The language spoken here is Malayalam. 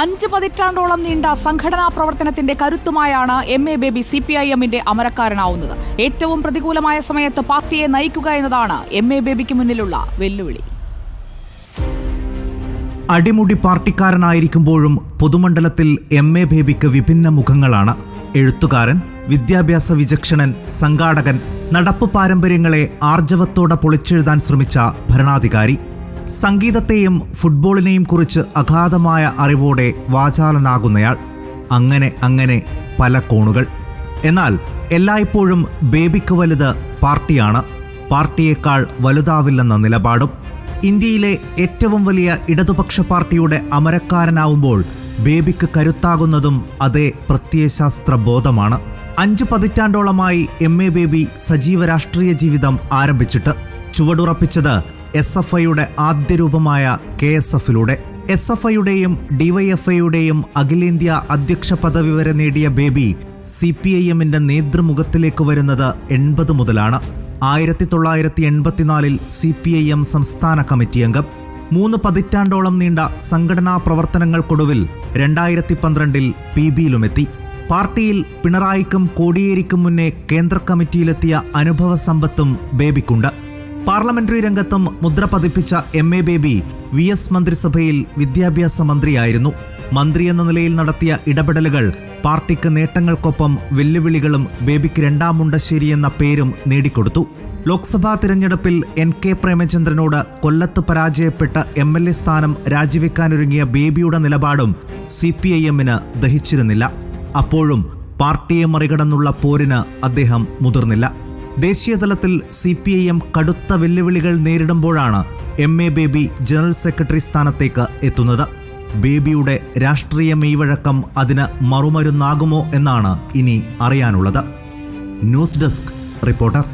അഞ്ച് പതിറ്റാണ്ടോളം നീണ്ട സംഘടനാ പ്രവർത്തനത്തിന്റെ കരുത്തുമായാണ് M A Baby C P I എമ്മിന്റെ അമരക്കാരനാവുന്നത്. ഏറ്റവും പ്രതികൂലമായ സമയത്ത് പാർട്ടിയെ നയിക്കുക എന്നതാണ് എം എ ബേബിക്ക് മുന്നിലുള്ള വെല്ലുവിളി. അടിമുടി പാർട്ടിക്കാരനായിരിക്കുമ്പോഴും പൊതുമണ്ഡലത്തിൽ എം എ ബേബിക്ക് വിഭിന്ന മുഖങ്ങളാണ്. എഴുത്തുകാരൻ വിദ്യാഭ്യാസ വിചക്ഷണൻ സംഘാടകൻ നടപ്പ് പാരമ്പര്യങ്ങളെ ആർജവത്തോടെ പൊളിച്ചെഴുതാൻ ശ്രമിച്ച ഭരണാധികാരി. സംഗീതത്തെയും ഫുട്ബോളിനെയും കുറിച്ച് അഗാധമായ അറിവോടെ വാചാലനാകുന്നയാൾ അങ്ങനെ അങ്ങനെ പല കോണുകൾ. എന്നാൽ എല്ലായ്പ്പോഴും ബേബിക്ക് വലുത് പാർട്ടിയാണ്. പാർട്ടിയേക്കാൾ വലുതാവില്ലെന്ന നിലപാടും ഇന്ത്യയിലെ ഏറ്റവും വലിയ ഇടതുപക്ഷ പാർട്ടിയുടെ അമരക്കാരനാവുമ്പോൾ ബേബിക്ക് കരുത്താകുന്നതും അതേ പ്രത്യയശാസ്ത്ര ബോധമാണ് അഞ്ചു പതിറ്റാണ്ടോളമായി എം എ ബേബി സജീവ രാഷ്ട്രീയ ജീവിതം ആരംഭിച്ചിട്ട് ചുവടുറപ്പിച്ചത് എസ് എഫ് ഐയുടെ ആദ്യ രൂപമായ കെ എസ് എഫിലൂടെ എസ് എഫ് ഐയുടെയും ഡിവൈഎഫ്ഐയുടെയും അഖിലേന്ത്യാ അധ്യക്ഷ പദവി വരെ നേടിയ ബേബി സി പി ഐ എമ്മിന്റെ നേതൃമുഖത്തിലേക്ക് വരുന്നത് എൺപത് മുതലാണ്. ആയിരത്തി തൊള്ളായിരത്തി എൺപത്തിനാലിൽ സി പി ഐ എം സംസ്ഥാന കമ്മിറ്റി അംഗം. മൂന്ന് പതിറ്റാണ്ടോളം നീണ്ട സംഘടനാ പ്രവർത്തനങ്ങൾക്കൊടുവിൽ രണ്ടായിരത്തി പന്ത്രണ്ടിൽ പി ബിയിലുമെത്തി. പാർട്ടിയിൽ പിണറായിക്കും കോടിയേരിക്കും മുന്നേ കേന്ദ്ര കമ്മിറ്റിയിലെത്തിയ അനുഭവ സമ്പത്തും ബേബിക്കുണ്ട്. പാർലമെന്ററി രംഗത്തും മുദ്ര പതിപ്പിച്ച M A Baby V S മന്ത്രിസഭയിൽ വിദ്യാഭ്യാസ മന്ത്രിയായിരുന്നു. മന്ത്രി എന്ന നിലയിൽ നടത്തിയ ഇടപെടലുകൾ പാർട്ടിക്ക് നേട്ടങ്ങൾക്കൊപ്പം വെല്ലുവിളികളും ബേബിക്ക് രണ്ടാം മുണ്ടശ്ശേരി എന്ന പേരും നേടിക്കൊടുത്തു. ലോക്സഭാ തിരഞ്ഞെടുപ്പിൽ എൻ കെ പ്രേമചന്ദ്രനോട് കൊല്ലത്ത് പരാജയപ്പെട്ട എം എൽ എ സ്ഥാനം രാജിവെക്കാനൊരുങ്ങിയ ബേബിയുടെ നിലപാടും സി പി ഐ എമ്മിന് ദഹിച്ചിരുന്നില്ല. അപ്പോഴും പാർട്ടിയെ മറികടന്നുള്ള പോരിന് അദ്ദേഹം മുതിർന്നില്ല. ദേശീയതലത്തിൽ സി പി ഐ എം കടുത്ത വെല്ലുവിളികൾ നേരിടുമ്പോഴാണ് M A Baby general secretary സ്ഥാനത്തേക്ക് എത്തുന്നത്. ബേബിയുടെ രാഷ്ട്രീയ മെയ്വഴക്കം അതിന് മറുമരുന്നാകുമോ എന്നാണ് ഇനി അറിയാനുള്ളത്. News desk reporter.